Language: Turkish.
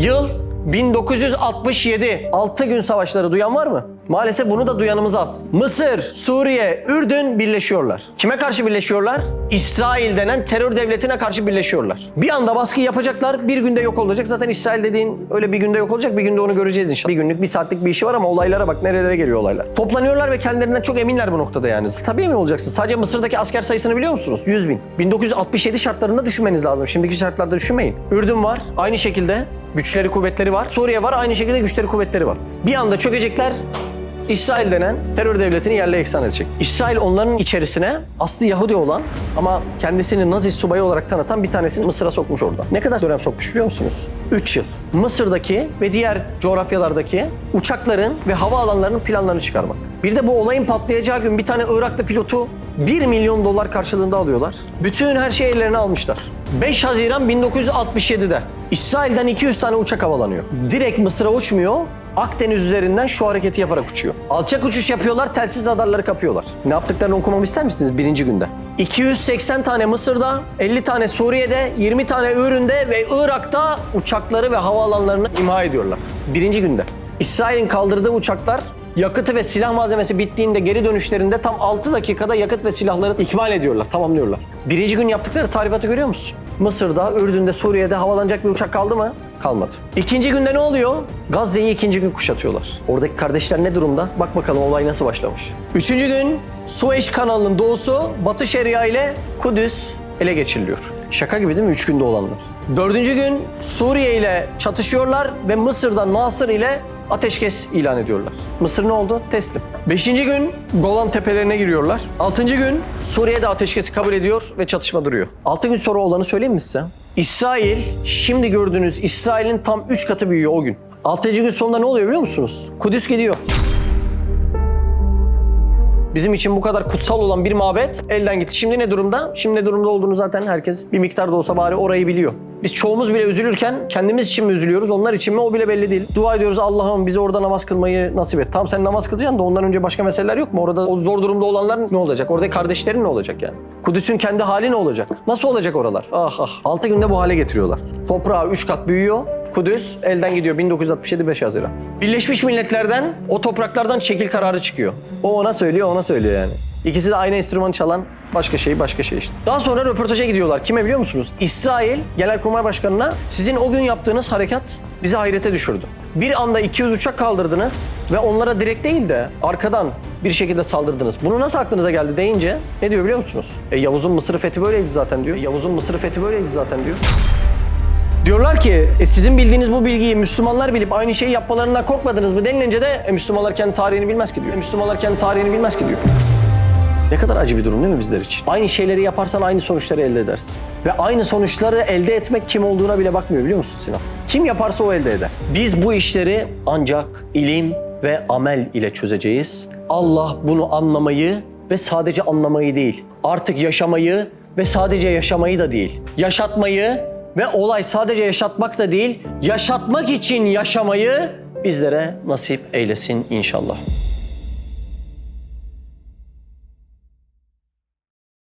Yıl 1967. 6 gün savaşları duyan var mı? Maalesef bunu da duyanımız az. Mısır, Suriye, Ürdün birleşiyorlar. Kime karşı birleşiyorlar? İsrail denen terör devletine karşı birleşiyorlar. Bir anda baskı yapacaklar, bir günde yok olacak. Zaten İsrail dediğin öyle bir günde yok olacak, bir günde onu göreceğiz inşallah. Bir günlük, bir saatlik bir işi var ama olaylara bak nerelere geliyor olaylar. Toplanıyorlar ve kendilerinden çok eminler bu noktada yani. Tabii mi olacaksın? Sadece Mısır'daki asker sayısını biliyor musunuz? 100 bin. 1967 şartlarında düşünmeniz lazım. Şimdiki şartlarda düşünmeyin. Ürdün var, aynı şekilde. Güçleri, kuvvetleri var. Suriye var, aynı şekilde güçleri, kuvvetleri var. Bir anda çökecekler, İsrail denen terör devletini yerle eksan edecek. İsrail onların içerisine aslı Yahudi olan ama kendisini Nazi subayı olarak tanıtan bir tanesini Mısır'a sokmuş orada. Ne kadar dönem sokmuş biliyor musunuz? 3 yıl. Mısır'daki ve diğer coğrafyalardaki uçakların ve hava alanlarının planlarını çıkarmak. Bir de bu olayın patlayacağı gün bir tane Iraklı pilotu 1 milyon dolar karşılığında alıyorlar. Bütün her şeyi ellerine almışlar. 5 Haziran 1967'de İsrail'den 200 tane uçak havalanıyor. Direkt Mısır'a uçmuyor, Akdeniz üzerinden şu hareketi yaparak uçuyor. Alçak uçuş yapıyorlar, telsiz radarları kapıyorlar. Ne yaptıklarını okumamı ister misiniz birinci günde? 280 tane Mısır'da, 50 tane Suriye'de, 20 tane Ürün'de ve Irak'ta uçakları ve havaalanlarını imha ediyorlar. Birinci günde. İsrail'in kaldırdığı uçaklar yakıtı ve silah malzemesi bittiğinde geri dönüşlerinde tam 6 dakikada yakıt ve silahları ikmal ediyorlar, tamamlıyorlar. Birinci gün yaptıkları tahribatı görüyor musun? Mısır'da, Ürdün'de, Suriye'de havalanacak bir uçak kaldı mı? Kalmadı. İkinci günde ne oluyor? Gazze'yi ikinci gün kuşatıyorlar. Oradaki kardeşler ne durumda? Bak bakalım olay nasıl başlamış. Üçüncü gün Sueş kanalının doğusu Batı Şeria ile Kudüs ele geçiriliyor. Şaka gibi değil mi üç günde olanlar? Dördüncü gün Suriye ile çatışıyorlar ve Mısır'dan Nasır ile ateşkes ilan ediyorlar. Mısır ne oldu? Teslim. Beşinci gün Golan tepelerine giriyorlar. Altıncı gün Suriye'de ateşkesi kabul ediyor ve çatışma duruyor. Altı gün sonra olanı söyleyeyim mi size? İsrail, şimdi gördüğünüz İsrail'in tam üç katı büyüyor o gün. Altıncı gün sonunda ne oluyor biliyor musunuz? Kudüs gidiyor. Bizim için bu kadar kutsal olan bir mabet elden gitti. Şimdi ne durumda? Şimdi ne durumda olduğunu zaten herkes bir miktar da olsa bari orayı biliyor. Biz çoğumuz bile üzülürken kendimiz için mi üzülüyoruz, onlar için mi o bile belli değil. Dua ediyoruz Allah'ım bize orada namaz kılmayı nasip et. Tamam sen namaz kılacaksın da ondan önce başka meseleler yok mu? Orada o zor durumda olanlar ne olacak? Orada kardeşlerin ne olacak yani? Kudüs'ün kendi hali ne olacak? Nasıl olacak oralar? Ah ah. 6 günde bu hale getiriyorlar. Toprağı 3 kat büyüyor. Kudüs elden gidiyor 1967 5 Haziran. Birleşmiş Milletler'den o topraklardan çekil kararı çıkıyor. O ona söylüyor, ona söylüyor yani. İkisi de aynı enstrümanı çalan başka şey başka şey işte. Daha sonra röportaja gidiyorlar. Kime biliyor musunuz? İsrail Genelkurmay Başkanı'na sizin o gün yaptığınız harekat bizi hayrete düşürdü. Bir anda 200 uçak kaldırdınız ve onlara direkt değil de arkadan bir şekilde saldırdınız. Bunu nasıl aklınıza geldi deyince ne diyor biliyor musunuz? E, Yavuz'un Mısır fethi böyleydi zaten diyor. E, Yavuz'un Mısır fethi böyleydi zaten diyor. Diyorlar ki e, sizin bildiğiniz bu bilgiyi Müslümanlar bilip aynı şeyi yapmalarından korkmadınız mı denilince de e, Müslümanlar kendi tarihini bilmez ki diyor. E, Müslümanlar kendi tarihini bilmez ki diyor. Ne kadar acı bir durum değil mi bizler için? Aynı şeyleri yaparsan aynı sonuçları elde edersin. Ve aynı sonuçları elde etmek kim olduğuna bile bakmıyor biliyor musun Sinan? Kim yaparsa o elde eder. Biz bu işleri ancak ilim ve amel ile çözeceğiz. Allah bunu anlamayı ve sadece anlamayı değil, artık yaşamayı ve sadece yaşamayı da değil, yaşatmayı ve olay sadece yaşatmak da değil, yaşatmak için yaşamayı bizlere nasip eylesin inşallah.